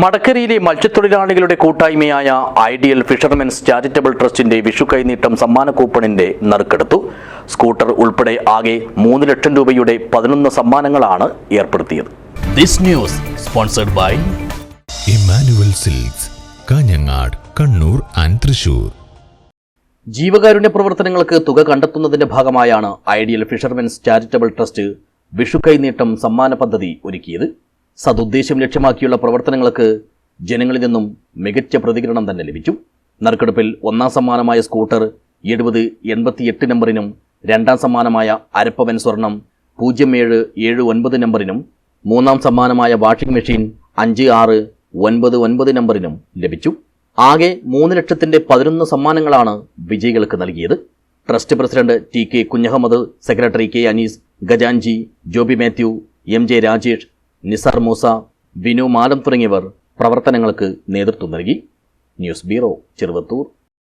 മടക്കരയിലെ മത്സ്യത്തൊഴിലാളികളുടെ കൂട്ടായ്മയായ ideal fishermen's charitable ട്രസ്റ്റിന്റെ വിഷു കൈനീട്ടം സമ്മാന കൂപ്പണിന്റെ നറുക്കെടുത്തു. സ്കൂട്ടർ ഉൾപ്പെടെ ആകെ മൂന്ന് ലക്ഷം രൂപയുടെ പതിനൊന്ന് സമ്മാനങ്ങളാണ് ഏർപ്പെടുത്തിയത്. This news sponsored by silks Kanhangad Kannur and Thrissur. ജീവകാരുണ്യ പ്രവർത്തനങ്ങൾക്ക് തുക കണ്ടെത്തുന്നതിന്റെ ഭാഗമായാണ് ideal fishermen's charitable trust Vishu കൈനീട്ടം സമ്മാന പദ്ധതി ഒരുക്കിയത്. സതുദ്ദേശം ലക്ഷ്യമാക്കിയുള്ള പ്രവർത്തനങ്ങൾക്ക് ജനങ്ങളിൽ നിന്നും മികച്ച പ്രതികരണം തന്നെ ലഭിച്ചു. നറുക്കെടുപ്പിൽ ഒന്നാം സമ്മാനമായ സ്കൂട്ടർ എഴുപത് എൺപത്തിയെട്ട് നമ്പറിനും രണ്ടാം സമ്മാനമായ അരപ്പവൻ സ്വർണം പൂജ്യം ഏഴ് ഏഴ് ഒൻപത് നമ്പറിനും മൂന്നാം സമ്മാനമായ വാഷിംഗ് മെഷീൻ അഞ്ച് ആറ് ഒൻപത് ഒൻപത് നമ്പറിനും ലഭിച്ചു. ആകെ മൂന്ന് ലക്ഷത്തിന്റെ പതിനൊന്ന് സമ്മാനങ്ങളാണ് വിജയികൾക്ക് നൽകിയത്. Trust president T K Kunhahammad secretary K Anees Gajanji Joby Mathew M J Rajesh Nisar Moosa Vinu Malam തുടങ്ങിയവർ പ്രവർത്തനങ്ങൾക്ക് നേതൃത്വം നൽകി. News bureau Cheruvathur.